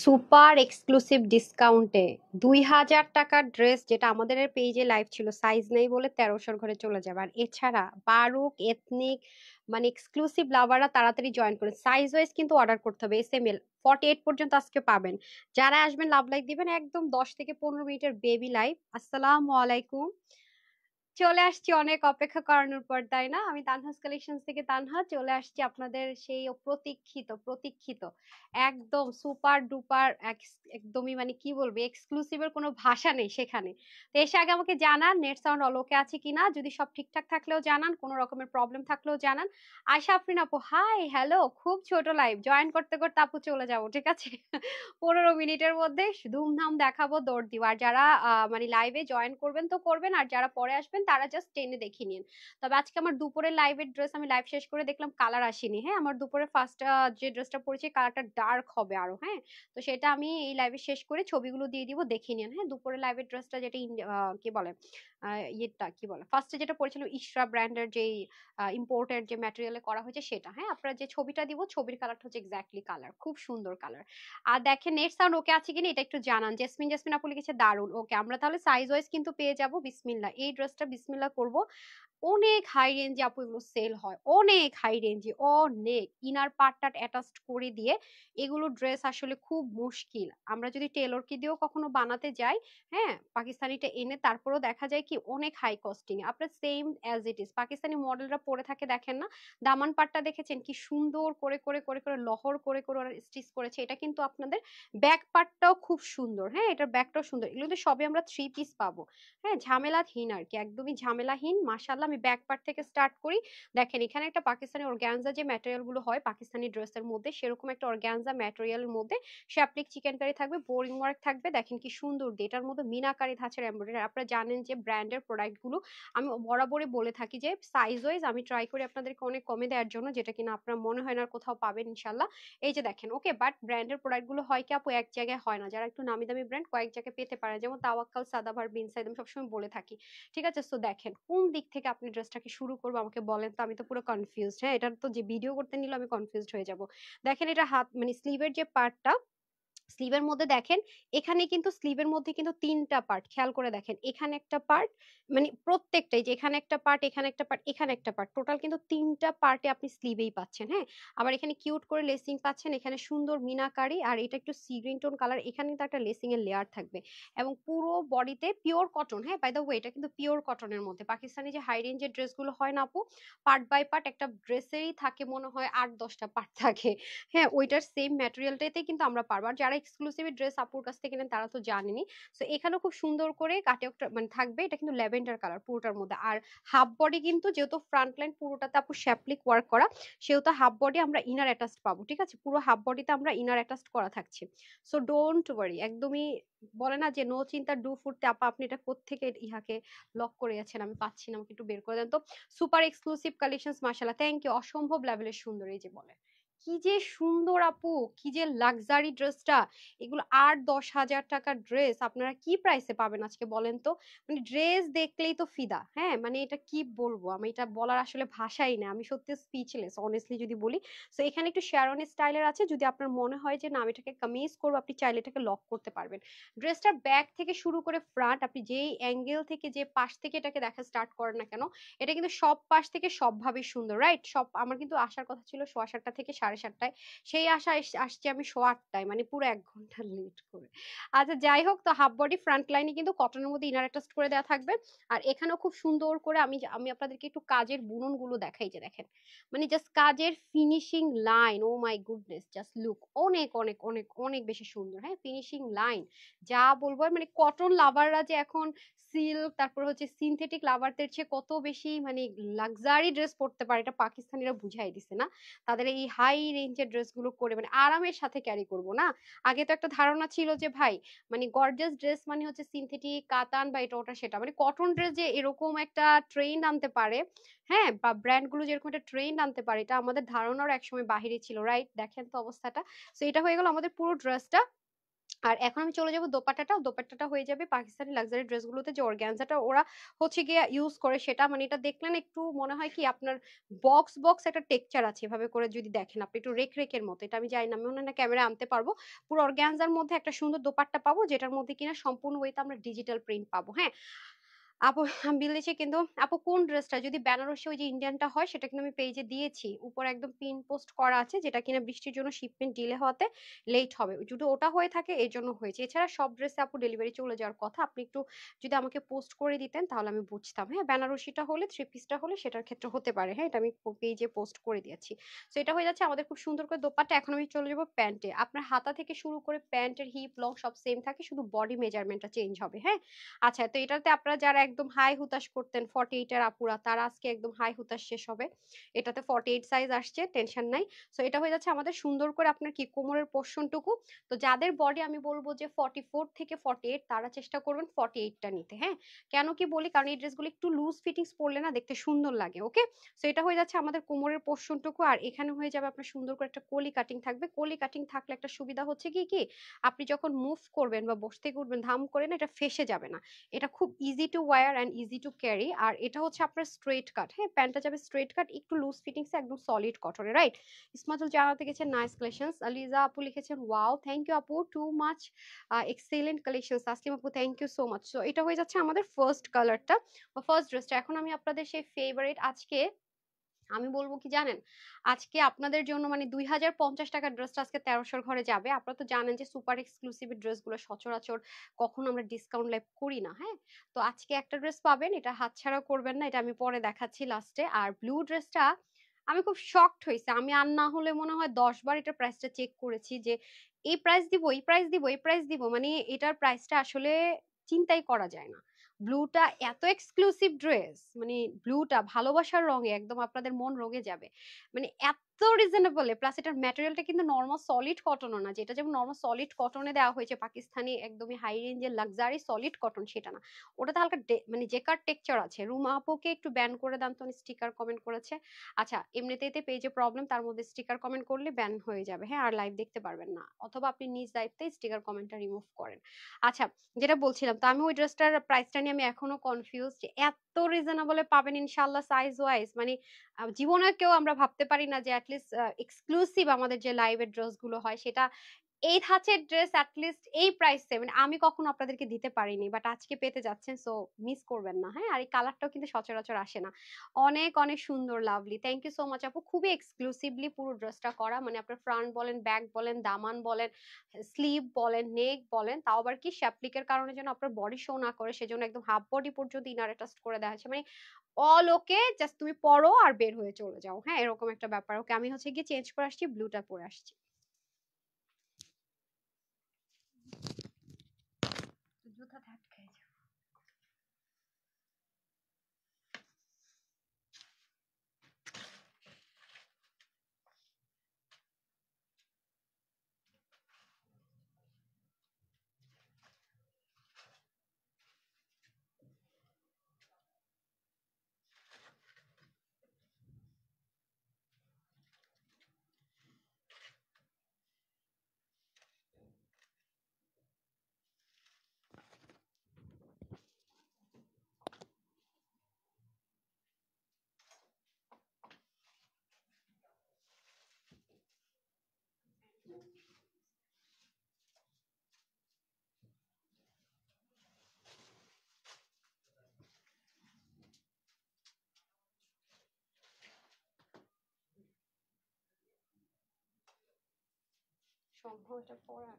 Super exclusive ডিসকাউন্টে দুই হাজার টাকার ড্রেস যেটা আমাদের পেজে লাইভ ছিল সাইজ নেই বলে তেরোশোর ঘরে চলে যাবে। আর এছাড়া বারুক এথনিক মানে এক্সক্লুসিভ লাভাররা তাড়াতাড়ি জয়েন করে সাইজ ওয়াইজ কিন্তু অর্ডার করতে হবে S M L forty eight পর্যন্ত আজকে পাবেন। যারা আসবেন লাভ লাইক দিবেন একদম দশ থেকে পনেরো মিনিটের বেবি লাইভ আসসালামু আলাইকুম। চলে আসছি অনেক অপেক্ষা করানোর পর, তাই না? আমি তানহাস কালেকশন থেকে তানহা চলে আসছি আপনাদের সেই প্রতীক্ষিত প্রতীক্ষিত, একদম সুপার ডুপার একদমই মানে কি বলব এক্সক্লুসিভের কোনো ভাষা নেই সেখানে। তো এসে আগে আমাকে জানান নেট সাউন্ড অলোকে আছে কিনা? যদি সব ঠিকঠাক থাকলেও জানান, কোনো রকমের প্রবলেম থাকলেও জানান। আশা আফরিন আপু হাই হ্যালো খুব ছোট লাইভ জয়েন করতে করতে আপু চলে যাব, ঠিক আছে? পনেরো মিনিটের মধ্যে ধুমধাম দেখাবো দৌড় দিব। আর যারা মানে লাইভে জয়েন করবেন তো করবেন, আর যারা পরে আসবেন তারা জাস্ট টেনে দেখিয়ে নিন তবে আজকে আমার দুপুরের লাইভের ড্রেস আমি লাইভ শেষ করে দেখলাম কালার আসেনি হ্যাঁ? আমার দুপুরে ফার্স্ট যে ড্রেসটা পরেছি কালারটা ডার্ক হবে আরও হ্যাঁ? তো সেটা আমি এই লাইভে শেষ করে ছবিগুলো দিয়ে দিব দেখে নিন হ্যাঁ? দুপুরের লাইভের ড্রেসটা যেটা কি বলে? ইয়েটা কি বলে? ফার্স্টে যেটা পড়েছিল ইশরা ব্র্যান্ডের যেই ইম্পোর্টেড যে ম্যাটেরিয়ালে করা হয়েছে সেটা হ্যাঁ? আপনারা যে ছবিটা দিব, ছবির কালারটা হচ্ছে এক্স্যাক্টলি কালার খুব সুন্দর কালার আর দেখেন নেট সাউন্ড ওকে আছে কিনা, এটা একটু জানান। জেসমিন জেসমিন আপু লিখেছে দারুণ ওকে। আমরা তাহলে সাইজ ওয়াইজ কিন্তু পেয়ে যাব বিসমিল্লা এই ড্রেসটা বিসমিল্লা করব। অনেক হাই রেঞ্জে আপু এগুলো সেল হয়। অনেক হাই রেঞ্জে অনেক। ইনার পার্টটা অ্যাটাচড করে দিয়ে এগুলো ড্রেস আসলে খুব মুশকিল। আমরা যদি টেলরকে দিয়েও কখনো বানাতে যাই হ্যাঁ পাকিস্তানিটা এনে তারপরেও দেখা যায় কি অনেক হাই কস্টিং আপনার same as it is Pakistani মডেলরা পরে থাকে, দেখেন না? দামান পাটটা দেখেছেন? কি সুন্দর করে করে করে করে লহর করে করে ওরা স্টিচ করেছে। এটা কিন্তু আপনাদের ব্যাক পার্টটাও খুব সুন্দর হ্যাঁ? এটার ব্যাকটাও সুন্দর। এগুলো কিন্তু সবই আমরা থ্রি পিস পাবো। হ্যাঁ ঝামেলাহীন আর কি, একদমই ঝামেলাহীন। মাসাল্লাহ আমি ব্যাক পার্ট থেকে স্টার্ট করি। দেখেন, এখানে একটা পাকিস্তানি অর্গ্যানজা যে ম্যাটেরিয়ালগুলো হয়, পাকিস্তানি ড্রেসের মধ্যে, সেরকম একটা অর্গ্যানজা ম্যাটেরিয়ালের মধ্যে শ্যাপলিক চিকেন কারি থাকবে বোরিং ওয়ার্ক থাকবে। দেখেন কি সুন্দর এটার মধ্যে মিনাকারি ধাঁচের এমব্রয়ডারি আপনারা জানেন যে ব্র্যান্ডের প্রোডাক্টগুলো আমি বরাবরই বলে থাকি যে সাইজ ওয়াইজ আমি ট্রাই করি আপনাদেরকে অনেক কমে দেওয়ার জন্য, যেটা কিনা আপনার মনে হয় না কোথাও পাবেন ইনশাল্লাহ এই যে দেখেন ওকে বাট ব্র্যান্ডের প্রোডাক্টগুলো হয় কি আপু, এক জায়গায় হয় না। যারা একটু নামি দামি ব্র্যান্ড কয়েক জায়গায় পেতে পারে। যেমন তাওয়াক্কাল সাদাভার বিনসাইদ আমি সবসময় বলে থাকি। ঠিক আছে সো দেখেন, কোন দিক থেকে আপনি ড্রেসটাকে শুরু করব, আমাকে বলেন তো, আমি তো পুরো কনফিউজড হ্যাঁ? এটার তো যে ভিডিও করতে নিলে, আমি কনফিউজড হয়ে যাব। দেখেন এটা হাত মানে স্লিভের যে পার্টটা স্লিভের মধ্যে দেখেন, এখানে কিন্তু স্লিভের মধ্যে কিন্তু তিনটা পার্ট খেয়াল করে দেখেন, এখানে একটা পার্ট মানে প্রত্যেকটাই যে এখানে একটা পার্ট এখানে একটা পার্ট এখানে একটা পার্ট টোটাল কিন্তু তিনটা পার্টে আপনি স্লিভেই পাচ্ছেন হ্যাঁ? আবার এখানে কিউট করে লেসিং পাচ্ছেন, এখানে সুন্দর মিনাকারি, আর এটা একটু সি গ্রিন টোন কালার এখানে কিন্তু একটা লেসিং এর লেয়ার থাকবে, এবং পুরো বডিতে পিওর কটন হ্যাঁ? বাই দ্য ওয়ে এটা কিন্তু পিওর কটনের মধ্যে, পাকিস্তানি যে হাই রেঞ্জের ড্রেসগুলো হয় না আপু পার্ট বাই পার্ট একটা ড্রেসেরই থাকে মনে হয় আট দশটা পার্ট থাকে হ্যাঁ? ওইটার সেম ম্যাটেরিয়ালটাতে কিন্তু আমরা পারব, আর যারা এক্সক্লুসিভ ড্রেস আপুর কাছ থেকে নেন, তারা তো জানেনি সো এখানেও খুব সুন্দর করে কাটে মানে থাকবে, এটা কিন্তু ল্যাভেন্ডার কালার পুরোটার মধ্যে। আর হাফ বডি কিন্তু যেহেতু ফ্রন্ট লাইন পুরোটাতে আপু শ্যাপলিক ওয়ার্ক করা, সেহেতু হাফ বডি আমরা ইনার অ্যাটাচড পাবো, ঠিক আছে? পুরো হাফ বডিতে আমরা ইনার অ্যাটাচড করা থাকছে। সো ডোন্ট ওয়ারি একদমই বলে না যে নো চিন্তা ডু ফুটতে আপা, আপনি এটা কোথেকে ইহাকে লক করে আছেন? আমি পাচ্ছি না, আমাকে একটু বের করে দেন। তো সুপার এক্সক্লুসিভ কালেকশন মাসালা থ্যাংক ইউ অসম্ভব লেভেলের সুন্দর, এই যে বলে। কি যে সুন্দর আপু, কি যে লাক্সারি ড্রেসটা এগুলো আট, দশ হাজার টাকার ড্রেস আপনারা কি প্রাইসে পাবেন আজকে বলেন তো? মানে ড্রেস দেখলেই তো ফিদা হ্যাঁ? মানে এটা কি বলব? আমি এটা বলার আসলে ভাষাই না, আমি সত্যি স্পিচলেস অনেস্টলি যদি বলি। সো এখানে একটু শ্যারন স্টাইলের আছে, যদি আপনার মনে হয় যে, না, আমি এটাকে কামিজ করব, আপনি চাইলে এটাকে লক করতে পারবেন। ড্রেসটার ব্যাক থেকে শুরু করে ফ্রন্ট আপনি যেই অ্যাঙ্গেল থেকে যে পাশ থেকে এটাকে দেখা স্টার্ট করেন না কেন, এটা কিন্তু সব পাশ থেকে সবভাবে সুন্দর রাইট সব, আমার কিন্তু আসার কথা ছিল, সোয়া সাতটা থেকে সাড়ে সাতটায়। সেই আশা আসছি আমি শো আটটায় মানে পুরো এক ঘণ্টা লেট করে। আচ্ছা যাই হোক, তো হাফ বডি ফ্রন্ট লাইনে কিন্তু কটনের মধ্যে ইনার অ্যাটাচ করে দেওয়া থাকবে। আর এখানেও খুব সুন্দর করে আমি আমি আপনাদেরকে একটু কাজের বুননগুলো দেখাই যে দেখেন। মানে জাস্ট কাজের finishing line oh my goodness just look অনেক অনেক অনেক অনেক বেশি সুন্দর। হ্যাঁ ফিনিশিং লাইন যা বলব মানে কটন লাভাররা যে এখন সিল্ক, তারপর হচ্ছে সিনথেটিক লাভারদের চেয়ে কত বেশি মানে লাক্সারি ড্রেস পরতে পারে এটা পাকিস্তানিরা বুঝাই দিছে না। তাদের এই হাই রেঞ্জের ড্রেসগুলো করে মানে আরামের সাথে ক্যারি করব না। আগে তো একটা ধারণা ছিল যে ভাই মানে গর্জাস ড্রেস মানে হচ্ছে সিনথেটিক কাতান বা এটা ওটা সেটা। মানে কটন ড্রেস যে এরকম একটা ট্রেন্ড আনতে পারে হ্যাঁ বা ব্র্যান্ডগুলো যেরকম একটা ট্রেন্ড আনতে পারে, এটা আমাদের ধারণারও একসময় বাহিরে ছিল রাইট দেখেন তো অবস্থাটা। সো এটা হয়ে গেল আমাদের পুরো ড্রেসটা আর এখন আমি চলে যাব দোপাট্টাটা দোপাট্টাটা হয়ে যাবে পাকিস্তানি লাক্সারি ড্রেসগুলোতে যে অর্গ্যানজাটা ওরা হচ্ছে গিয়ে ইউজ করে সেটা মানে এটা দেখলেন একটু মনে হয় কি আপনার বক্স বক্স একটা টেকচার আছে এভাবে করে যদি দেখেন। আপনি একটু রেক রেকের মতো। এটা আমি জানি না, আমি মনে হয় ক্যামেরা আনতে পারব। পুরো অর্গ্যানজার মধ্যে একটা সুন্দর দোপাট্টা পাবো, যেটার মধ্যে কিনা সম্পূর্ণ ওয়েতে আমরা ডিজিটাল প্রিন্ট পাবো হ্যাঁ? আপু বিলেছে কিন্তু আপু কোন ড্রেসটা? যদি বেনারসি ওই যে ইন্ডিয়ানটা হয়, সেটা কিন্তু আমি পেজে দিয়েছি। উপর একদম পিন পোস্ট করা আছে, যেটা কিনা বৃষ্টির জন্য শিপমেন্ট ডিলে হওয়াতে লেট হবে। যদি ওটা হয়ে থাকে, এর জন্য হয়েছে। এছাড়া সব ড্রেসে আপু ডেলিভারি চলে যাওয়ার কথা। আপনি একটু যদি আমাকে পোস্ট করে দিতেন, তাহলে আমি বুঝতাম। হ্যাঁ বেনারসিটা হলে থ্রি পিসটা হলে সেটার ক্ষেত্রে হতে পারে। হ্যাঁ এটা আমি পেজে পোস্ট করে দিয়েছি। তো এটা হয়ে যাচ্ছে আমাদের খুব সুন্দর করে দোপাটা এখন আমি চলে যাব প্যান্টে আপনার হাতা থেকে শুরু করে প্যান্টের হিপ লং সব সেম থাকে, শুধু বডি মেজারমেন্টটা চেঞ্জ হবে। হ্যাঁ? আচ্ছা তো এটাতে আপনারা যারা একদম হাই হুতাশ করতেন ফর্টি এইটের আপুরা। তারা আজকে একদম হাই হুতাশ শেষ হবে। এটাতে ফর্টি এইট সাইজ আসছে টেনশন নাই। সো এটা হয়ে যাচ্ছে আমাদের সুন্দর করে আপনার কি কোমরের পোর্শনটুকু। তো যাদের বডি আমি বলব যে ফর্টি ফোর থেকে ফর্টি এইট তারা চেষ্টা করবেন ফর্টি এইটটা নিতে হ্যাঁ? কেন কি বলি? কারণ এই ড্রেসগুলো একটু লুজ ফিটিংস পরলে না দেখতে সুন্দর লাগে ওকে সো এটা হয়ে যাচ্ছে আমাদের কোমরের পোর্শনটুকু। আর এখানে হয়ে যাবে আপনার সুন্দর করে একটা কলি কাটিং থাকবে। কলি কাটিং থাকলে একটা সুবিধা হচ্ছে কি কি? আপনি যখন মুভ করবেন বা বসতে উঠবেন, ধাম করে না, এটা ফেসে যাবে না। এটা খুব easy to wear and easy to carry আর এটা হচ্ছে আপনার স্ট্রেট কাট হ্যাঁ? প্যান্টটা যাবে স্ট্রেট কাট একটু লুজ ফিটিংস একদম সলিড কটনে রাইট ইসমাতুল জানাতে গেছেন নাইস কালেকশনস আলিজা আপু লিখেছেন ওয়াও থ্যাংক ইউ আপু টু মাচ এক্সেলেন্ট কালেকশনস আসলিম আপু thank you so much so এটা হয়ে যাচ্ছে আমাদের ফার্স্ট কালারটা বা ফার্স্ট ড্রেসটা এখন আমি আপনাদের সেই ফেভারিট আজকে আমি বলব কি জানেন? আজকে আপনাদের জন্য মানে দুই হাজার পঞ্চাশ টাকার ড্রেসটা আজকে তেরোশোর ঘরে যাবে। আপনারা তো জানেন যে সুপার এক্সক্লুসিভ ড্রেসগুলো সচরাচর কখনো আমরা ডিসকাউন্ট লাইভ করি না হ্যাঁ? তো আজকে একটা ড্রেস পাবেন, এটা হাতছাড়া করবেন না, এটা আমি পরে দেখাচ্ছি লাস্টে আর ব্লু ড্রেসটা আমি খুব শকড হয়েছে। আমি আর না হলে মনে হয় দশ বার এটা প্রাইসটা চেক করেছি যে এই প্রাইস দিব, এই প্রাইস দিব, এই প্রাইস দিব মানে এটার প্রাইসটা আসলে চিন্তাই করা যায় না। ব্লুটা এত এক্সক্লুসিভ ড্রেস মানে ব্লুটা ভালোবাসার রঙে একদম আপনাদের মন রঙে যাবে। মানে এত রিজনেবল প্লাস এটার ম্যাটেরিয়ালটা কিন্তু নর্মাল সলিড কটনও না। যেটা যেমন নর্মাল সলিড কটনে দেওয়া হয়েছে, পাকিস্তানি একদমই হাই লাক্সারি সলিড কটন সেটা না। ওটাতে হালকা মানে জেকার টেক্সচার আছে। একটু ব্যান করে দেন তো স্টিকার কমেন্ট করেছে। আচ্ছা এমনিতে এতে পেজে প্রবলেম তার মধ্যে স্টিকার কমেন্ট করলে ব্যান হয়ে যাবে। হ্যাঁ আর লাইভ দেখতে পারবেন না। অথবা আপনি নিজ দায়িত্বে স্টিকার কমেন্টটা রিমুভ করেন। আচ্ছা যেটা বলছিলাম, তো আমি ওই ড্রেসটার প্রাইসটা নিয়ে আমি এখনও কনফিউজ যে এত রিজনেবলে পাবেন ইনশাল্লাহ সাইজ ওয়াইজ মানে জীবনে কেউ আমরা ভাবতে পারি না যে অ্যাটলিস্ট এক্সক্লুসিভ আমাদের যে লাইভের ড্রেসগুলো হয়, সেটা এই ধাঁচের ড্রেস অ্যাটলিস্ট এই প্রাইসে মানে আমি কখনো আপনাদেরকে দিতে পারিনি বাট আজকে পেতে যাচ্ছেন সো মিস করবেন না হ্যাঁ? আর এই কালারটাও কিন্তু সচরাচর আসে না। অনেক অনেক সুন্দর lovely thank you so much আপু, খুবই এক্সক্লুসিভলি পুরো ড্রেসটা করা মানে আপনার ফ্রন্ট বলেন ব্যাক বলেন, দামান বলেন স্লিভ বলেন নেক বলেন, তাও আবার কি শ্যাপলিকের কারণে যেন আপনার বডি শো না করে, সেজন্য একদম হাফ বডি পর্যন্ত ইনার অ্যাটাচ করে দেওয়া হয়েছে মানে অল ওকে জাস্ট তুমি পরো আর বের হয়ে চলে যাও হ্যাঁ? এরকম একটা ব্যাপার ওকে আমি হচ্ছে গিয়ে চেঞ্জ করে আসছি ব্লুটা পরে আসছি। সম্ভব এটা পরা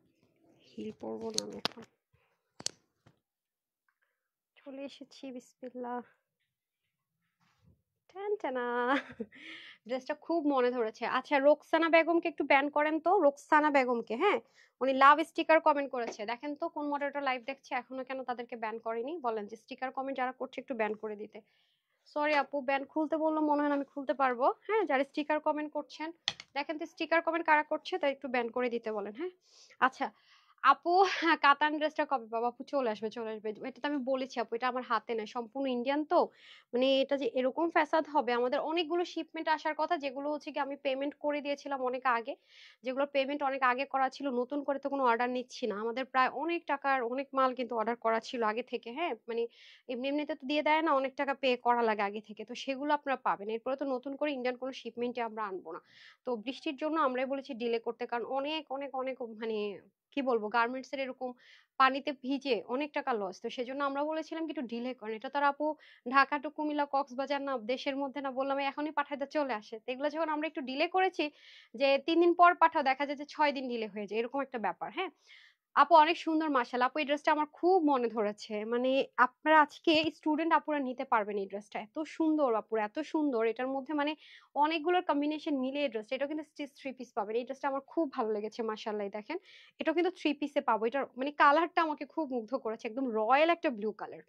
হিল পরবো না এখন। চলে এসেছি, বিসমিল্লাহ। টানা ড্রেসটা খুব মনে ধরেছে। আচ্ছা রোকসানা বেগমকে একটু ব্যান করেন তো, রোকসানা বেগমকে হ্যাঁ? উনি লাভ স্টিকার কমেন্ট করেছে। দেখেন তো কোন মডেলটা লাইভ দেখছে, এখনও কেন তাদেরকে ব্যান করেনি? বলেন যে স্টিকার কমেন্ট যারা করছে, একটু ব্যান করে দিতে। সরি আপু ব্যান খুলতে বলল, মনে হয় আমি খুলতে পারব। হ্যাঁ যারা স্টিকার কমেন্ট করছেন দেখেন তো স্টিকার কমেন্ট কারা করছে তাই একটু ব্যান করে দিতে বলেন হ্যাঁ? আচ্ছা আপু হ্যাঁ, কাতান ড্রেসটা কবে পাবো? আপু চলে আসবে চলে আসবে। এটা তো আমি বলেছি আপু এটা আমার হাতে নাই সম্পূর্ণ ইন্ডিয়ান তো। মানে এটা যে এরকম ফ্যাসাদ হবে আমাদের অনেকগুলো শিপমেন্ট আসার কথা যেগুলো হচ্ছে কি আমি পেমেন্ট করে দিয়েছিলাম অনেক আগে। যেগুলো পেমেন্ট অনেক আগে করা ছিল নতুন করে তো কোনো অর্ডার নিচ্ছি না। আমাদের প্রায় অনেক টাকার অনেক মাল কিন্তু অর্ডার করা ছিল আগে থেকে হ্যাঁ? মানে এমনি এমনিতে তো দিয়ে দেয় না অনেক টাকা পে করা লাগে আগে থেকে। তো সেগুলো আপনারা পাবেন। এরপরে তো নতুন করে ইন্ডিয়ান কোনো শিপমেন্টে আমরা আনব না। তো বৃষ্টির জন্য আমরাই বলেছি ডিলে করতে কারণ অনেক অনেক অনেক মানে কি বলব? গার্মেন্টস এর এরকম পানিতে ভিজে অনেক টাকা লস তো সেজন্য আমরা বলেছিলাম কিন্তু একটু ডিলে করেন। এটা তো আপু ঢাকা টু কুমিল্লা, কক্সবাজার না, দেশের মধ্যে না বললাম এখনই পাঠাইতে চলে আসে। তো এগুলো যখন আমরা একটু ডিলে করেছি, যে তিন দিন পর পাঠাও, দেখা যায় যে ছয় দিন ডিলে হয়ে যায়। এরকম একটা ব্যাপার হ্যাঁ? আপু অনেক সুন্দর মার্শাল আপু এই ড্রেসটা আমার খুব মনে ধরেছে। মানে আপনারা আজকে স্টুডেন্ট আপুরা নিতে পারবেন এই ড্রেসটা এত সুন্দর আপুরা, এত সুন্দর। এটার মধ্যে মানে অনেকগুলো কম্বিনেশন মিলে এই ড্রেসটা এটা কিন্তু স্টিচ থ্রি পিস পাবেন। এই ড্রেসটা আমার খুব ভালো লেগেছে মাশাআল্লাহ দেখেন। এটা কিন্তু থ্রি পিসে পাবো। এটার মানে কালারটা আমাকে খুব মুগ্ধ করেছে। একদম রয়্যাল একটা ব্লু কালার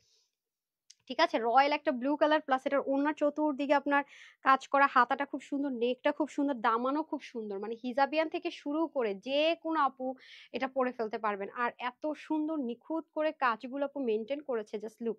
ঠিক আছে? রয়্যাল একটা ব্লু কালার প্লাস এটার ওনার চতুর্দিকে আপনার কাজ করা, হাতাটা খুব সুন্দর, নেকটা খুব সুন্দর দামানো খুব সুন্দর। মানে হিজাবিয়ান থেকে শুরু করে যে কোনো আপু এটা পরে ফেলতে পারবেন। আর এত সুন্দর নিখুঁত করে কাজগুলো আপু মেনটেন করেছে জাস্ট লুক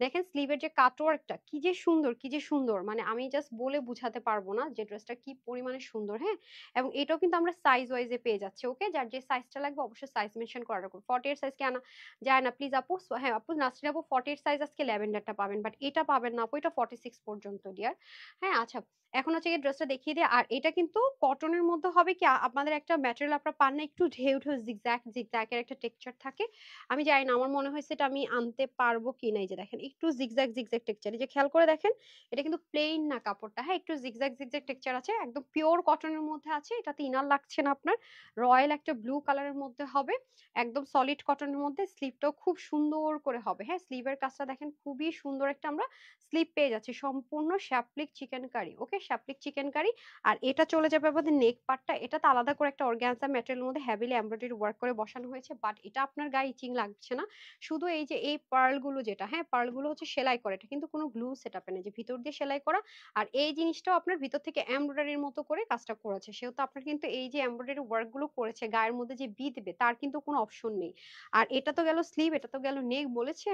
দেখেন স্লিভের যে কাটওয়ার্কটা, কি যে সুন্দর, কি যে সুন্দর। মানে আমি জাস্ট বলে বুঝাতে পারব না যে ড্রেসটা কি পরিমাণে সুন্দর হ্যাঁ? এবং এটাও কিন্তু আমরা সাইজ ওয়াইজে পেয়ে যাচ্ছি ওকে যার যে সাইজটা লাগবে অবশ্যই সাইজ মেনশন করা রাখুন ফর্টি এইট সাইজ কে আনা যায় না প্লিজ আপু হ্যাঁ আপু নাসরিন আপু ফর্টি এইট সাইজ আজকে ল্যাভেন্ডারটা পাবেন বাট এটা পাবেন না আপু, এটা ফর্টি সিক্স পর্যন্ত ডিয়ার হ্যাঁ আচ্ছা এখন হচ্ছে এই ড্রেসটা দেখিয়ে দিয়ে আর এটা কিন্তু কটনের মধ্যে হবে কি আপনাদের একটা ম্যাটেরিয়াল আপনারা পান না, একটু ঢেউ ঢেউ জিগজ্যাগ জিগজ্যাগের একটা টেক্সচার থাকে। আমি জানি না, আমার মনে হয়েছে এটা আমি আনতে পারব কি না, এই যে দেখেন একটু জিগজ্যাগ জিগজ্যাগ টেক্সচার এই যে খেয়াল করে দেখেন, এটা কিন্তু প্লেন না কাপড়টা হ্যাঁ একটু জিগজ্যাগ জিগজ্যাগ টেক্সচার আছে, একদম পিওর কটনের মধ্যে আছে, এটাতে ইনার লাগছে না আপনার রয়্যাল একটা ব্লু কালারের মধ্যে হবে, একদম সলিড কটনের মধ্যে স্লিভটাও খুব সুন্দর করে হবে হ্যাঁ স্লিভের কাজটা দেখেন খুবই সুন্দর একটা আমরা স্লিপ পেয়ে যাচ্ছি, সম্পূর্ণ শ্যাপলিক চিকেন কারি ওকে শ্যাপলিক চিকেন কারি আর এটা চলে যাবে আমাদের নেক পার্টটা এটাতে আলাদা করে একটা অর্গ্যানজা ম্যাটেরিয়াল মধ্যে হ্যাভিলি এমব্রয়ডারি ওয়ার্ক করে বসানো হয়েছে বাট এটা আপনার গায়ে ইচিং লাগছে না, শুধু এই যে, এই পার্লগুলো যেটা হ্যাঁ পার্লগুলো হচ্ছে সেলাই করে। এটা কিন্তু কোনো গ্লু সেটআপে নেই। যে ভিতর দিয়ে সেলাই করা আর এই জিনিসটাও আপনার ভিতর থেকে এমব্রয়ডারির মতো করে কাজটা করেছে। সেহেতু আপনার কিন্তু এই যে এমব্রয়ডারি ওয়ার্কগুলো করেছে, গায়ের মধ্যে যে বি দেবে, তার কিন্তু কোনো অপশন নেই। আর এটা তো গেল স্লিভ এটা তো গেল নেক বলেছে।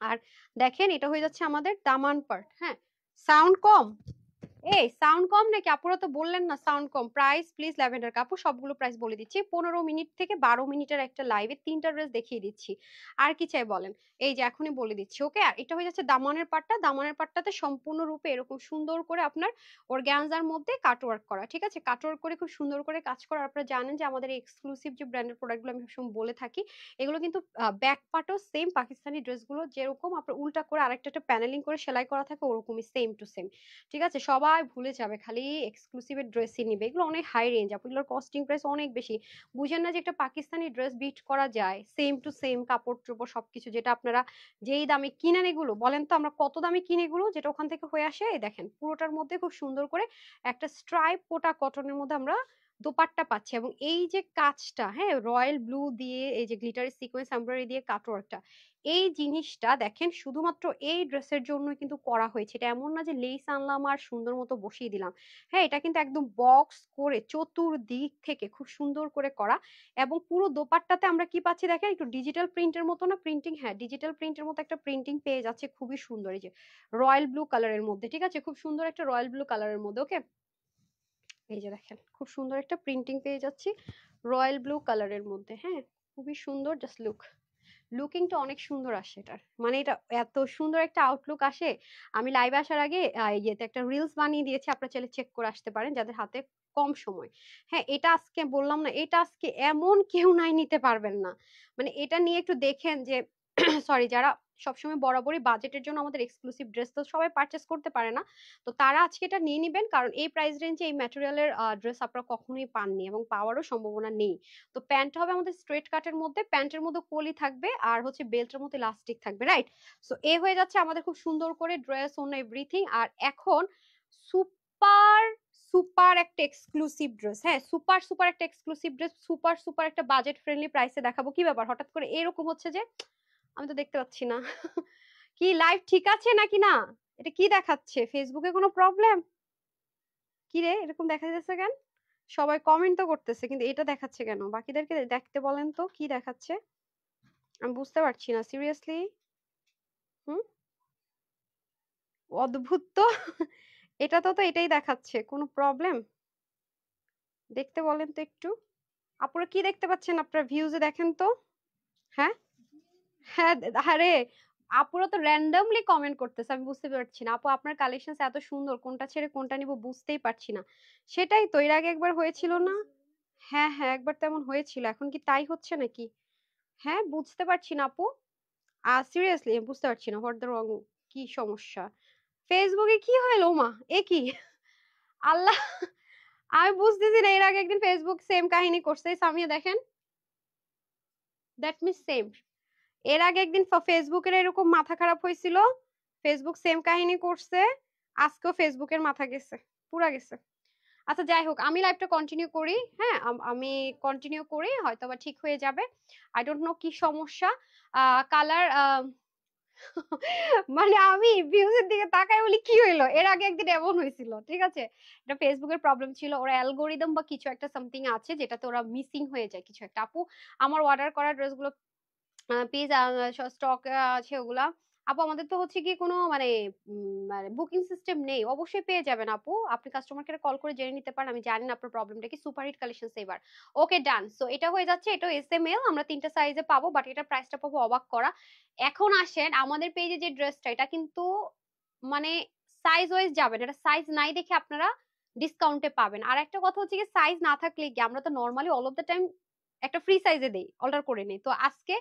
আর দেখেন, এটা হয়ে যাচ্ছে আমাদের দামান পার্ট হ্যাঁ? সাউন্ড কম? এই সাউন্ড কম নাকি? আপুরা তো বললেন না সাউন্ড কম। প্রাইস প্লিজ ল্যাভেন্ডার কাপড় সবগুলো প্রাইস বলে দিচ্ছি। পনেরো মিনিট থেকে বারো মিনিটের একটা লাইভে তিনটা ড্রেস দেখিয়ে দিচ্ছি। আর কি চাই বলেন? এই যে এখনই বলে দিচ্ছি ওকে আর এটা হয়ে যাচ্ছে দামানের পাটটা। দামানের পাটটাতে সম্পূর্ণরূপে এরকম সুন্দর করে আপনার অর্গ্যানজার মধ্যে কাটওয়ার্ক করা, ঠিক আছে? কাটওয়ার্ক করে খুব সুন্দর করে কাজ করা। আপনারা জানেন যে আমাদের এক্সক্লুসিভ যে ব্র্যান্ডের প্রোডাক্টগুলো আমি সবসময় বলে থাকি, এগুলো কিন্তু ব্যাক পার্টও সেম পাকিস্তানি ড্রেসগুলো যেরকম আপনার উল্টা করে আরেকটা একটা প্যানেলিং করে সেলাই করা থাকে, ওরকমই সেম টু সেম ঠিক আছে? সবাই ভুলে যাবে। খালি এক্সক্লুসিভের ড্রেসই নিবে। এগুলো অনেক হাই রেঞ্জ আপনার কস্টিং প্রাইস অনেক বেশি। বুঝেন না যে একটা পাকিস্তানি ড্রেস বিট করা যায় সেম টু সেম কাপড় চোপড় সব কিছু যেটা আপনারা যেই দামে কিনেন এগুলো, বলেন তো আমরা কত দামে কিনে এগুলো, যেটা ওখান থেকে হয়ে আসে দেখেন, পুরোটার মধ্যে খুব সুন্দর করে একটা স্ট্রাইপ পোটা কটনের মধ্যে আমরা দোপাট্টা পাচ্ছি এবং এই যে কাজটা হ্যাঁ? রয়্যাল ব্লু দিয়ে এই যে গ্লিটারি সিকোয়েন্স এমব্রয়ডারি দিয়ে কাটওয়ার্কটা, এই জিনিসটা দেখেন শুধুমাত্র এই ড্রেসের জন্য কিন্তু করা হয়েছে। এটা এমন না যে লেস আনলাম আর সুন্দর মতো বসিয়ে দিলাম। হ্যাঁ এটা কিন্তু একদম বক্স করে চতুর্দিক থেকে খুব সুন্দর করে করা এবং পুরো দোপাট্টাতে আমরা কি পাচ্ছি দেখেন? একটু ডিজিটাল প্রিন্টের মতো না? প্রিন্টিং হ্যাঁ ডিজিটাল প্রিন্টের মতো একটা প্রিন্টিং পেয়ে যাচ্ছে। খুবই সুন্দর এই যে রয়্যাল ব্লু কালারের মধ্যে, ঠিক আছে? খুব সুন্দর একটা রয়্যাল ব্লু কালারের মধ্যে ওকে এই যে দেখেন, খুব সুন্দর একটা প্রিন্টিং পেয়ে যাচ্ছি রয়্যাল ব্লু কালারের মধ্যে হ্যাঁ? খুবই সুন্দর জাস্ট লুক লুকিংটা অনেক সুন্দর আসে এটার। মানে এটা এত সুন্দর একটা আউটলুক আসে। আমি লাইভে আসার আগে ইয়েতে একটা রিলস বানিয়ে দিয়েছি, আপনারা চাইলে চেক করে আসতে পারেন যাদের হাতে কম সময়। হ্যাঁ এটা আজকে বললাম না, এটা আজকে এমন কেউ নাই, নিতে পারবেন না। মানে এটা নিয়ে একটু দেখেন যে সরি যারা সবসময় বরাবরই বাজেটের জন্য আমাদের এক্সক্লুসিভ ড্রেস তো সবাই পারচেস করতে পারে না। তো তারা আজকে এটা নিয়ে নেবেন, কারণ এই প্রাইস রেঞ্জে এই ম্যাটেরিয়ালের ড্রেস আপনারা কখনোই পাননি এবং পাওয়ারও সম্ভাবনা নেই। তো প্যান্ট হবে আমাদের স্ট্রেট কাটের মধ্যে প্যান্টের মধ্যে কলি থাকবে আর হচ্ছে বেল্টের মধ্যে ইলাস্টিক থাকবে রাইট সো এ হয়ে যাচ্ছে আমাদের খুব সুন্দর করে ড্রেস অন্য এভরিথিং আর এখন সুপার সুপার একটা এক্সক্লুসিভ ড্রেস হ্যাঁ সুপার সুপার একটা এক্সক্লুসিভ ড্রেস সুপার সুপার একটা বাজেট ফ্রেন্ডলি প্রাইসে দেখাবো। কি ব্যাপার? হঠাৎ করে এরকম হচ্ছে যে আমি তো দেখতে পাচ্ছি না। কি লাইভ ঠিক আছে নাকি না? এটা কি দেখাচ্ছে? ফেসবুকে কোনো প্রবলেম কি রে, এরকম দেখা যাচ্ছে কেন? সবাই কমেন্ট তো করতেছে, কিন্তু এটা দেখাচ্ছে কেন? বাকিদেরকে দেখতে বলেন তো, কি দেখাচ্ছে? আমি বুঝতে পারছি না সিরিয়াসলি হুম? অদ্ভুত তো। এটা তো তো এটাই দেখাচ্ছে, কোনো প্রবলেম দেখতে বলেন তো একটু। আপনারা কি দেখতে পাচ্ছেন? আপনার ভিউজে দেখেন তো। হ্যাঁ? হ্যাঁ আরে আপুরা তো র্যান্ডমলি কমেন্ট করতেছে, আমি বুঝতে পারছি না। আপু, আপনার কালেকশন এত সুন্দর, কোনটা ছেড়ে কোনটা নিব বুঝতেই পারছি না। সেটাই তো, এর আগে একবার হয়েছিল না? হ্যাঁ হ্যাঁ একবার তেমন হয়েছিল, এখন কি তাই হচ্ছে নাকি? হ্যাঁ বুঝতে পারছি না আপু। আ সিরিয়াসলি বুঝতে পারছি না হোয়াট দ্য রং কি সমস্যা? ফেসবুকে কি হলো, মা? এ কি? আল্লাহ, আমি বুঝতেছি না, এর আগে একদিন ফেসবুক সেম কাহিনী করছে সামিয়া দেখেন। দ্যাট মিস সেম এর আগে একদিন ফেসবুকের এরকম মাথা খারাপ হয়েছিল। ফেসবুক সেম কাহিনী করছে। আজকেও ফেসবুকের মাথা গেছে, পুরা গেছে। আচ্ছা যাই হোক, আমি লাইভটা কন্টিনিউ করি হ্যাঁ? আমি কন্টিনিউ করি হয়তো বা ঠিক হয়ে যাবে। আই ডোন্ট নো কি সমস্যা। কালার মানে আমি ভিউজের দিকে তাকাই বলি কি হইল? এর আগে একদিন এমন হয়েছিল, ঠিক আছে? এটা ফেসবুকের প্রবলেম ছিল। ওরা অ্যালগোরিদম বা কিছু একটা সামথিং আছে, যেটাতে ওরা মিসিং হয়ে যায় কিছু একটা। আপু, আমার অর্ডার করা ড্রেসগুলো প্লিজ স্টক আছে ওগুলা। আপু, আমাদের তো হচ্ছে কি কোনো মানে মানে বুকিং সিস্টেম নেই। অবশ্যই পেয়ে যাবেন আপু। আপনি কাস্টমার কেয়ারে কল করে জেনে নিতে পারেন। আমি জানি না আপনার প্রবলেমটা কি। সুপার হিট কালেকশন এবার ওকে ডান সো এটা হয়ে যাচ্ছে, এটা এস এম এল আমরা তিনটা সাইজে পাবো বাট এটা প্রাইসটা পাবো অবাক করা। এখন আসেন, আমাদের পেজে যে ড্রেসটা এটা কিন্তু মানে সাইজ ওয়াইজ যাবেন এটা সাইজ নাই দেখে আপনারা ডিসকাউন্টে পাবেন। আর একটা কথা হচ্ছে কি সাইজ না থাকলে কি আমরা তো normally all of the time একটা ফ্রি সাইজে দেই অর্ডার করে নেই। তো আজকে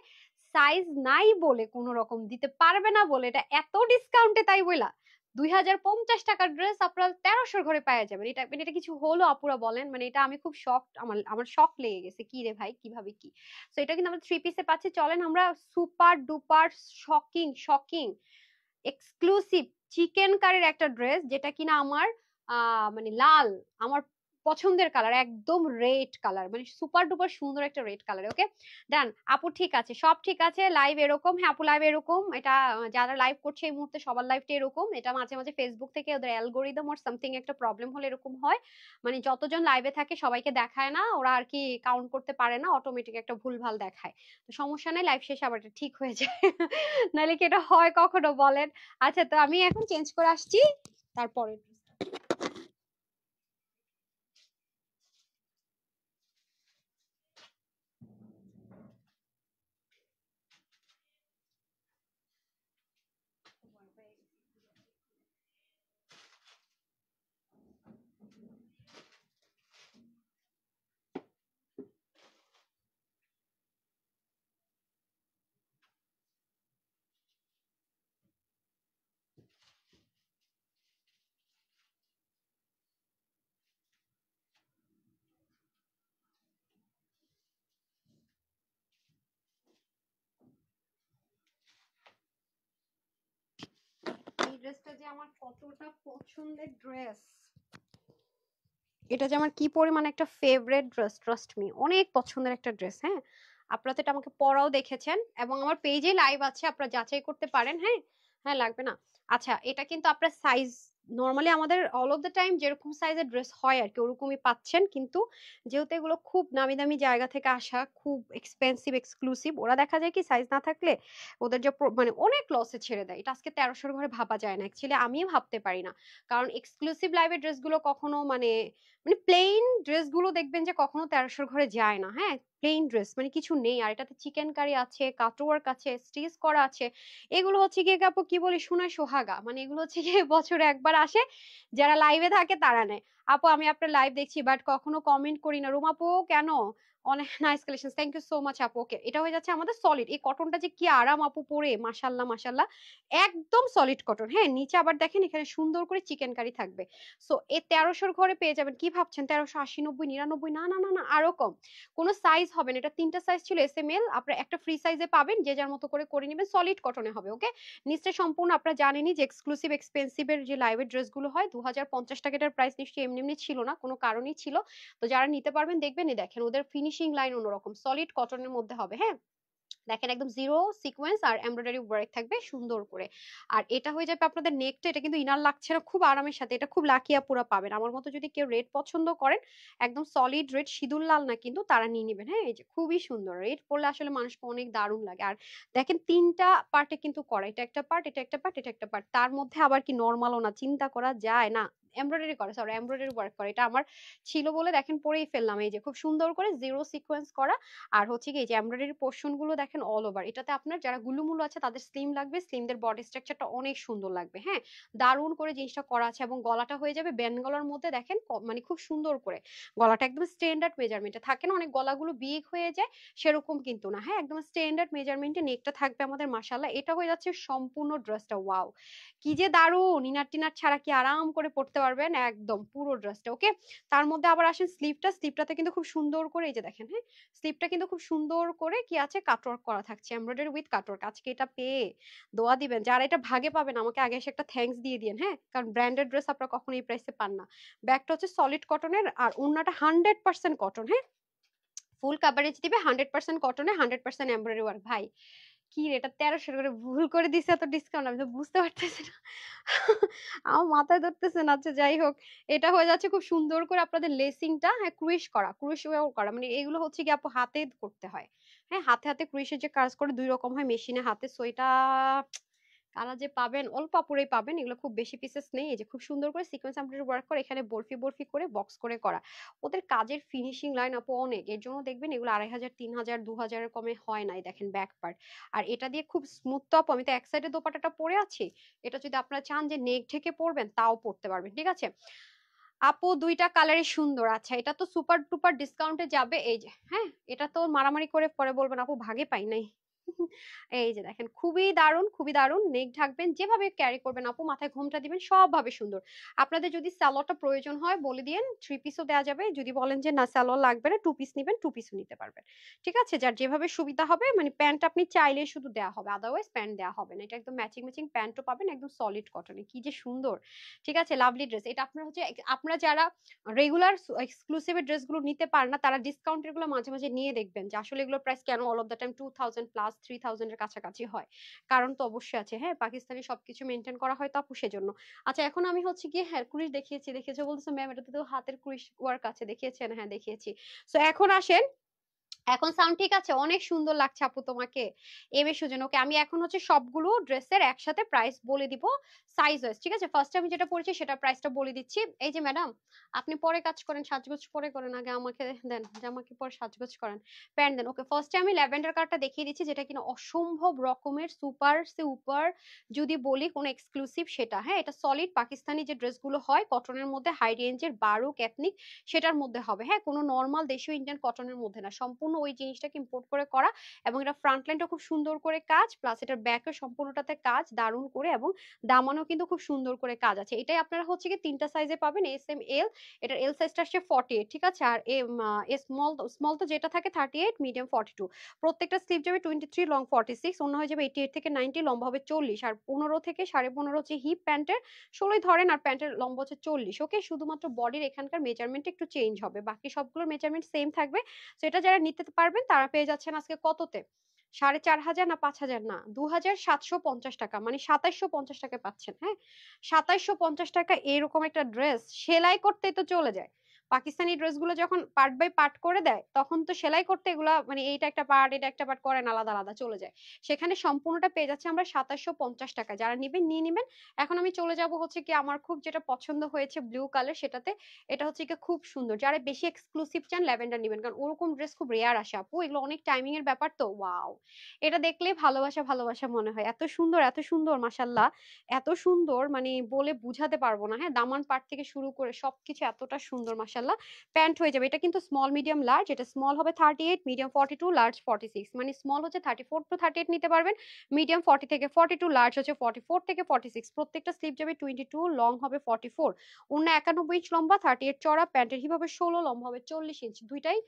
সাইজ নাই বলে কোনো রকম দিতে পারবে না বলে, এটা এত ডিসকাউন্টে তাই বইলা, দুই হাজার পঞ্চাশ টাকার ড্রেস আপনারা তেরোশোর ঘরে পাওয়া যাবেন এটা মানে এটা কিছু হলো আপুরা বলেন মানে এটা আমি খুব শখ আমার আমার শখ লেগে গেছে, কি রে ভাই, কীভাবে কি? তো এটা কিন্তু আমরা থ্রি পিসে পাচ্ছি, চলেন আমরা super duper shocking shocking exclusive chicken কারির একটা ড্রেস যেটা কিনা আমার মানে লাল, আমার পছন্দের কালার একদম রেড কালার মানে সুপার ডুপার সুন্দর একটা রেড কালার ওকে ডান আপু ঠিক আছে, সব ঠিক আছে লাইভ এরকম হ্যাঁ আপু লাইভ এরকম, এটা যারা লাইভ করছে এই মুহূর্তে সবার লাইভটা এরকম, এটা মাঝে মাঝে ফেসবুক থেকে ওদের অ্যালগোরিদম ওর সামথিং একটা প্রবলেম হলে এরকম হয় মানে যতজন লাইভে থাকে সবাইকে দেখায় না, ওরা আর কি কাউন্ট করতে পারে না অটোমেটিক একটা ভুলভাল দেখায়। তো সমস্যা নেই লাইভ শেষে আবার এটা ঠিক হয়ে যায়। নাহলে কি এটা হয় কখনো বলেন? আচ্ছা তো আমি এখন চেঞ্জ করে আসছি তারপরে ড্রেসটা যে আমার কতটা পছন্দের ড্রেস। এটা যে আমার কি পরিমাণ একটা ফেভারিট ড্রেস ট্রাস্ট মি অনেক পছন্দের একটা ড্রেস হ্যাঁ? আপনারা তো এটা আমাকে পরাও দেখেছেন এবং আমার পেজে লাইভ আছে, আপনারা যাচাই করতে পারেন হ্যাঁ? হ্যাঁ লাগবে না। আচ্ছা এটা কিন্তু আপনার সাইজ নর্মালি আমাদের অল অফ দ্য টাইম যেরকম সাইজের ড্রেস হয় আর কি ওরকমই পাচ্ছেন। কিন্তু যেহেতু এগুলো খুব নামি দামি জায়গা থেকে আসা, খুব এক্সপেন্সিভ এক্সক্লুসিভ ওরা দেখা যায় কি সাইজ না থাকলে ওদের যে মানে অনেক লসে ছেড়ে দেয়। এটা আজকে তেরোশোর ঘরে ভাবা যায় না। অ্যাকচুয়ালি আমিও ভাবতে পারি না। কারণ এক্সক্লুসিভ লাইভের ড্রেসগুলো কখনো মানে মানে প্লেন ড্রেসগুলো দেখবেন যে কখনো তেরোশোর ঘরে যায় না হ্যাঁ? প্লেন ড্রেস মানে কিছু নেই। আর এটাতে চিকেন কারি আছে কাটওয়ার্ক আছে স্টিচ করা আছে। এগুলো হচ্ছে গিয়ে আপু কি বলি সোনা সোহাগা। মানে এগুলো হচ্ছে গিয়ে বছরে একবার আসে, যারা লাইভে থাকে তারা নেয়। আপু আমি আপনার লাইভ দেখছি বাট কখনো কমেন্ট করি না। রুমাপু কেন? অনেক nice collection thank you so much আপু। ওকে এটা হয়ে যাচ্ছে আমাদের সলিড এই কটনটা যে কি আরাম আপু পরে মাশাল্লাহ মাশাল্লাহ একদম সলিড কটন হ্যাঁ নিচে আবার দেখেন, এখানে সুন্দর করে চিকেন কারি থাকবে। সো এ তেরোশোর ঘরে পেয়ে যাবেন। কি ভাবছেন? তেরোশো আশি, নব্বই, নিরানব্বই? না না না না, আরও কম। কোনো সাইজ হবে না। এটা তিনটা সাইজ ছিল এস এম এল আপনার একটা ফ্রি সাইজে পাবেন। যে যার মতো করে করে নেবেন সলিড কটনে হবে ওকে নিচটা সম্পূর্ণ আপনারা জানেনই যে এক্সক্লুসিভ এক্সপেন্সিভের যে লাইভের ড্রেসগুলো হয় দু হাজার পঞ্চাশ টাকাটার প্রাইস নিশ্চয়ই এমনি এমনি ছিল না, কোনো কারণই ছিল। তো যারা নিতে পারবেন, দেখবেন দেখেন, ওদের ফিনিশ ফিনিশিং লাইন অন্যরকম সলিড কটনের মধ্যে হবে হ্যাঁ? দেখেন একদম জিরো সিকোয়েন্স আর এমব্রয়ডারি ওয়ার্ক থাকবে সুন্দর করে। আর এটা হয়ে যাবে আপনাদের নেকটা এটা কিন্তু ইনার লাগছে না খুব আরামের সাথে, এটা খুব লাকিয়া পুরা পাবেন। আমার মতো যদি কেউ রেড পছন্দ করেন, একদম সলিড রেড সিঁদুর লাল না কিন্তু তারা নিয়ে নেবেন হ্যাঁ? এই যে খুবই সুন্দর রেড পরলে আসলে মানুষকে অনেক দারুণ লাগে। আর দেখেন তিনটা পার্টে কিন্তু করা, এটা একটা পার্ট এটা একটা পার্ট এটা একটা পার্ট তার মধ্যে আবার কি নর্মালও না, চিন্তা করা যায় না। এমব্রয়ডারি করে সরি এমব্রয়ডারি ওয়ার্ক করে। এটা আমার ছিল বলে দেখেন পরেই ফেললাম এই যে, খুব সুন্দর করে জিরো সিকোয়েন্স করা। আর হচ্ছে কি যে এমব্রয়ডারি পোর্শনগুলো দেখেন অল ওভার এটাতে আপনার যারা গুলুমুলু আছে তাদের স্লিম লাগবে স্লিমদের বডি স্ট্রাকচারটা অনেক সুন্দর লাগবে হ্যাঁ? দারুণ করে জিনিসটা করা আছে এবং গলাটা হয়ে যাবে গলার মধ্যে দেখেন মানে খুব সুন্দর করে। গলাটা একদম স্ট্যান্ডার্ড মেজারমেন্টে থাকে না, অনেক গলাগুলো বিগ হয়ে যায়, সেরকম কিন্তু না হ্যাঁ? একদম স্ট্যান্ডার্ড মেজারমেন্টে নেকটা থাকবে আমাদের মাসাল্লাহ এটা হয়ে যাচ্ছে সম্পূর্ণ ড্রেসটা ওয়াও কি যে দারুণ! ইনার টিনার ছাড়া কি আরাম করে পড়তে পারবেন একদম পুরো ড্রেসটা, ওকে? তার মধ্যে আবার আসেন স্লিভটা স্লিভটাতে কিন্তু খুব সুন্দর করে এই যে দেখেন হ্যাঁ? স্লিভটা কিন্তু খুব সুন্দর করে কি আছে? কাটওয়ার্ক করা থাকছে, এমব্রয়ডারি উইথ কাটওয়ার্ক আজকে এটা পেয়ে দোয়া দিবেন। যারা এটা ভাগে পাবেন, আমাকে আগে এসে একটা থ্যাঙ্কস দিয়ে দিন হ্যাঁ? কারণ ব্র্যান্ডেড ড্রেস আপনারা কখনো এই প্রাইসে পান না। ব্যাগটা হচ্ছে সলিড কটনের আর ওড়নাটা হান্ড্রেড পার্সেন্ট কটন হ্যাঁ? ফুল কাভারেজ দিবে হান্ড্রেড পার্সেন্ট কটনে হান্ড্রেড পার্সেন্ট এমব্রয়ডারি ওয়ার্ক ভাই কি এটা তেরোশো করে ভুল করে দিছে এত ডিসকাউন্ট আমি তো বুঝতে পারতেছি না। আমার মাথায় ধরতেছে না আচ্ছা যাই হোক, এটা হয়ে যাচ্ছে খুব সুন্দর করে আপনাদের লেসিংটা হ্যাঁ ক্রুশ করা ক্রুশ করা। মানে এগুলো হচ্ছে কি আপু হাতে করতে হয়। হ্যাঁ হাতে হাতে ক্রুশের যে কাজ করে দুই রকম হয়। মেশিনে হাতে সো এটা কারা যে পাবেন, অল্প আপুরেই পাবেন, এগুলো খুব বেশি পিসেস নেই। এই যে খুব সুন্দর করে সিকোয়েন্স এমব্রয়ডারি ওয়ার্ক করে এখানে বরফি বরফি করে বক্স করে করা। ওদের কাজের ফিনিশিং লাইন আপু অনেক। এর জন্য দেখবেন এগুলো আড়াই হাজার, তিন হাজার, দু হাজারের কমে হয় নাই, দেখেন ব্যাক পার্ট আর এটা দিয়ে খুব স্মুথ তো আমি তো এক সাইডে দোপাটাটা পরে আছি। এটা যদি আপনারা চান যে নেক ঢেকে পরবেন, তাও পরতে পারবেন, ঠিক আছে? আপু, দুইটা কালারই সুন্দর। আচ্ছা এটা তো সুপার টুপার ডিসকাউন্টে যাবে। এই যে হ্যাঁ এটা তো মারামারি করে পরে বলবেন আপু, ভাগে পাই নাই। এই যে দেখেন, খুবই দারুণ খুবই দারুণ। নেক ঢাকবেন, যেভাবে ক্যারি করবেন আপু, মাথায় ঘোমটা দিবেন, সবভাবে সুন্দর। আপনাদের যদি স্যালোয়ারটা প্রয়োজন হয়, বলে দিয়েন থ্রি পিসও দেওয়া যাবে। যদি বলেন যে, না স্যালোয়ার লাগবে না টু পিস নেবেন টু পিসও নিতে পারবেন। ঠিক আছে? যার যেভাবে সুবিধা হবে মানে প্যান্ট আপনি চাইলে শুধু দেওয়া হবে আদারওয়াইজ প্যান্ট দেওয়া হবে না। এটা একদম ম্যাচিং ম্যাচিং প্যান্টও পাবেন, একদম সলিড কটনে কি যে সুন্দর! ঠিক আছে? লাভলি ড্রেস এটা আপনার হচ্ছে আপনারা যারা রেগুলার এক্সক্লুসিভ ড্রেসগুলো নিতে পারেন না, তারা ডিসকাউন্টেরগুলো মাঝে মাঝে নিয়ে দেখবেন যে, আসলে এগুলোর প্রাইস কেন? All of the time two thousand plus three থাউজেন্ডের কাছাকাছি হয়। কারণ তো অবশ্যই আছে হ্যাঁ? পাকিস্তানি সবকিছু মেনটেন করা হয় তাপু সেজন্য। আচ্ছা এখন আমি হচ্ছে গিয়ে হ্যাঁ কুরিশ দেখিয়েছি দেখিয়েছি বলতেছে ম্যাম এটাতে তো হাতের কুরিশ ওয়ার্ক আছে, দেখিয়েছেন? হ্যাঁ দেখিয়েছি। তো এখন আসেন। এখন সাউন্ড ঠিক আছে? অনেক সুন্দর লাগছে আপু তোমাকে। এ সুজন। ওকে আমি এখন হচ্ছে সবগুলো ড্রেসের একসাথে প্রাইস বলে দিব। সাইজ ওয়াইজ ঠিক আছে? ফার্স্ট আমি যেটা পড়েছি সেটা প্রাইসটা বলে দিচ্ছি। এই যে ম্যাডাম আপনি পরে কাজ করেন সাজগোজ পরে করেন, আগে আমাকে দেন, যে আমাকে পরে সাজগোজ করেন। প্যান্ট দেন ওকে ফার্স্টে আমি ল্যাভেন্ডার কার্ডটা দেখিয়ে দিচ্ছি, যেটা কিনা অসম্ভব রকমের সুপার সুপার যদি বলি কোনো এক্সক্লুসিভ সেটা। হ্যাঁ এটা সলিড পাকিস্তানি যে ড্রেসগুলো হয় কটনের মধ্যে হাই রেঞ্জের বারো এথনিক সেটার মধ্যে হবে। হ্যাঁ কোনো নর্মাল দেশীয় ইন্ডিয়ান কটনের মধ্যে না। সম্পূর্ণ ওই জিনিসটাকে ইম্পোর্ট করে করা এবং এটা ফ্রন্ট লাইনটা খুব সুন্দর করে কাজ প্লাস এটার ব্যাকে সম্পূর্ণটাতে কাজ, দারুণ করে এবং দামানও কিন্তু খুব সুন্দর করে কাজ আছে। এটাই আপনারা হচ্ছে কি তিনটা সাইজে পাবেন এস এম এল এটার এল সাইজটা আসছে ফর্টি এইট ঠিক আছে? আর এ স্মল স্মল তো যেটা থাকে thirty eight medium forty two প্রত্যেকটা স্লিভ যাবে twenty three long forty six অন্য হয়ে যাবে এইটি এইট থেকে নাইনটি লম্বা হবে চল্লিশ। আর পনেরো থেকে সাড়ে পনেরো হচ্ছে হিপ প্যান্টের ষোলোই ধরেন আর প্যান্টের লম্বা হচ্ছে চল্লিশ। ওকে শুধুমাত্র বডির এখানকার মেজারমেন্ট একটু চেঞ্জ হবে। বাকি সবগুলোর মেজারমেন্ট সেম থাকবে। এটা যারা নিতে পারবেন, তারা পেয়ে যাচ্ছেন আজকে কততে? সাড়ে চার হাজার না পাঁচ হাজার? না দু হাজার সাতশো পঞ্চাশ টাকা মানে সাতাইশশো পঞ্চাশ টাকা পাচ্ছেন হ্যাঁ? সাতাইশশো পঞ্চাশ টাকা এরকম একটা ড্রেস সেলাই করতে তো চলে যায়। পাকিস্তানি ড্রেসগুলো যখন পার্ট বাই পার্ট করে দেয়, তখন তো সেলাই করতে এগুলা মানে এইটা একটা পার্ট এটা একটা পার্ট করেন, আলাদা আলাদা চলে যায়। সেখানে সম্পূর্ণটা পেয়ে যাচ্ছে আমরা সাতাশশো পঞ্চাশ টাকা। যারা নিবেন, নিয়ে নিবেন। এখন আমি চলে যাব হচ্ছে কি আমার খুব যেটা পছন্দ হয়েছে ব্লু কালার সেটাতে, এটা হচ্ছে কি খুব সুন্দর। যারা বেশি এক্সক্লুসিভ চান ল্যাভেন্ডার নিবেন, কারণ ওরকম ড্রেস খুব রেয়ার আসে আপু, এগুলো অনেক টাইমিং এর ব্যাপার তো ওয়াও এটা দেখলে ভালোবাসা ভালোবাসা মনে হয়। এত সুন্দর এত সুন্দর মাসাল্লাহ এত সুন্দর মানে বলে বুঝাতে পারব না হ্যাঁ? দামান পাট থেকে শুরু করে সবকিছু এতটা সুন্দর মাসাল্লাহ প্যান্ট হয়ে যাবে। এটা কিন্তু স্মল মিডিয়াম লার্জ এটা স্মল হবে thirty eight medium forty two large forty six মানে স্মল হচ্ছে thirty four to thirty eight নিতে পারবেন মিডিয়াম ফর্টি থেকে ফর্টি টু লার্জ হচ্ছে ফর্টি ফোর থেকে ফর্টি সিক্স প্রত্যেকটা স্লিপ যাবে টোয়েন্টি টু লং হবে ফর্টি ফোর অন্য একানব্বই ইঞ্চ লম্বা থার্টি এইট চড়া প্যান্টের হিপ হবে ষোলো, লম্বা হবে চল্লিশ ইঞ্চ দুইটাই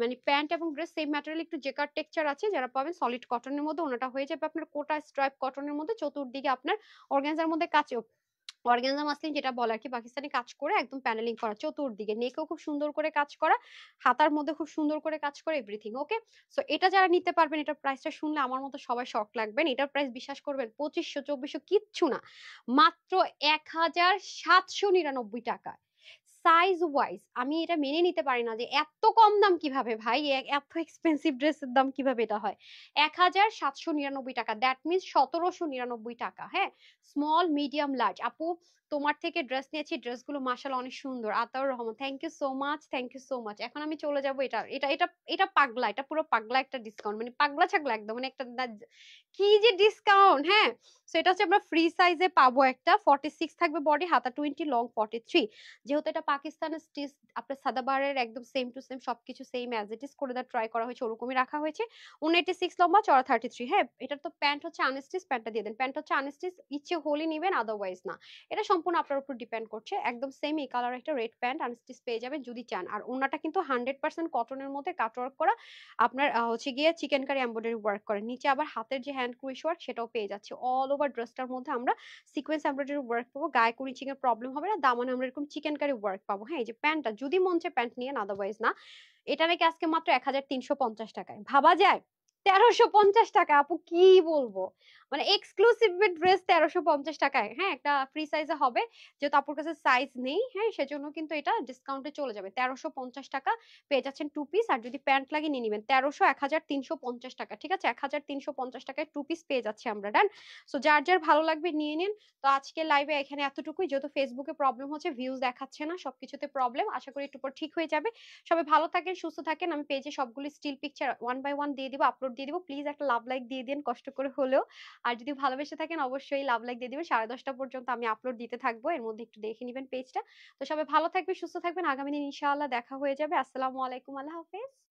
মানে প্যান্ট এবং ড্রেস সেম ম্যাটেরিয়াল একটু জেকার টেক্সচার আছে, যারা পাবেন সলিড কটনের মধ্যে ওনাটা হয়ে যাবে আপনার কোটা স্ট্রাইপ কটনের মধ্যে, চতুর্দিকে আপনার অর্গানজার মধ্যে কাজ অর্গানজা মাসলিন যেটা বলে আর কি পাকিস্তানি কাজ করে একদম প্যানেলিং করা চতুর্দিকে। নেকেও খুব সুন্দর করে কাজ করা, হাতার মধ্যে খুব সুন্দর করে কাজ করে এভরিথিং ওকে? সো এটা যারা নিতে পারবেন এটার প্রাইসটা শুনলে আমার মতো সবাই শখ লাগবেন। এটার প্রাইস বিশ্বাস করবেন পঁচিশশো চব্বিশশো কিচ্ছু না। মাত্র ৳১৭৯৯ সাইজ ওয়াইজ আমি এটা মেনে নিতে পারি না যে এত কম দাম কীভাবে ভাই? এত এক্সপেনসিভ ড্রেসের দাম কীভাবে এটা হয়? ৳১৭৯৯ দ্যাট মিনস ৳১৭৯৯ হ্যাঁ? Small, medium, large. আপু তোমার থেকে ড্রেস নিয়েছি। ড্রেসগুলো মাশাআল্লাহ অনেক সুন্দর। Ataur Rahman thank you so much, thank you so much. এখন আমি চলে যাব এটা এটা এটা এটা পাগলা। এটা পুরো পাগলা একটা ডিসকাউন্ট। মানে পাগলা-ছাগলা একদম। মানে একটা কি যে ডিসকাউন্ট হ্যাঁ? সো এটা হচ্ছে আমরা ফ্রি সাইজে পাবো একটা 46 থাকবে বডি, হাতা 20, লং 43 যেহেতু এটা পাকিস্তানের স্টিচ আপনার সাদাবাহারের একদম সেম টু সেম সবকিছু সেম অ্যাজ ইট ইস করে দেওয়ার ট্রাই করা হয়েছে ওরকমই রাখা হয়েছে। 186 লম্বা, চওড়া 33 হ্যাঁ? এটার তো প্যান্ট হচ্ছে আনস্টিচ প্যান্টটা দিয়ে দেন। প্যান্ট হচ্ছে আনস্টিচ ইচ্ছে হলে নিবেন আদারওয়াইজ না। এটা সম্পূর্ণ আপনার উপর ডিপেন্ড করছে। একদম সেম এই কালার একটা রেড প্যান্ট আনস্টিচ পেয়ে যাবেন যদি চান। আর ওড়নাটা কিন্তু 100% কটনের মধ্যে কাটওয়ার্ক করা। আপনার হচ্ছে গিয়ে চিকেন কারি এমব্রয়ডারি ওয়ার্ক করা। নিচে আবার হাতের যে হ্যান্ড ক্রুশ ওয়ার্ক সেটাও পেয়ে যাচ্ছি। অল ওভার ড্রেসটার মধ্যে আমরা সিকোয়েন্স এমব্রয়ডারি ওয়ার্ক পাবো। গায়ে কোনো এর প্রবলেম হবে না। দামানে আমরা এরকম চিকেন কারি ওয়ার্ক পাবো। হ্যাঁ? এই যে প্যান্টটা, যদি মন চায় প্যান্ট নিয়েন আদারওয়াইজ না। এটা নাকি আজকে মাত্র ৳১৩৫০ টাকায়। ভাবা যায়? ৳১৩৫০ আপু কি বলব? মানে এক্সক্লুসিভ ড্রেস ৳১৩৫০ টাকায়। হ্যাঁ? একটা ফ্রি সাইজে হবে। যেহেতু আপুর কাছে সাইজ নেই, হ্যাঁ? সেজন্য কিন্তু এটা ডিসকাউন্টে চলে যাবে। ৳১৩৫০ পেয়ে যাচ্ছেন 2 পিস আর যদি প্যান্ট লাগে নিয়ে নিবেন। ১৩০০ ৳১৩৫০ ঠিক আছে? ৳১৩৫০ টাকায় 2 পিস পেয়ে যাচ্ছি আমরা। ডান? সো যার, যার ভালো লাগবে নিয়ে নিন। তো আজকে লাইভে এখানে এতটুকুই। যেহেতু ফেসবুকে প্রবলেম হচ্ছে, ভিউজ দেখাচ্ছে না। সবকিছুতে প্রবলেম। আশা করি একটু পর ঠিক হয়ে যাবে। সবাই ভালো থাকেন, সুস্থ থাকেন। আমি পেজে সবগুলো still picture one by one দিয়ে দিব, আপলোড দিয়ে দিব। প্লিজ একটা লাভ লাইক দিয়ে দিন কষ্ট করে হলেও। আর যদি ভালোবেসে থাকেন অবশ্যই লাভ লাইক দিয়ে দিবেন। ১০:৩০ পর্যন্ত আমি আপলোড দিতে থাকব। এর মধ্যে একটু দেখে নিবেন পেজটা। তো সবাই ভালো থাকবেন, সুস্থ থাকবেন। আগামী দিন ইনশাআল্লাহ দেখা হয়ে যাবে। আসসালামু আলাইকুম। আল্লাহ হাফেজ।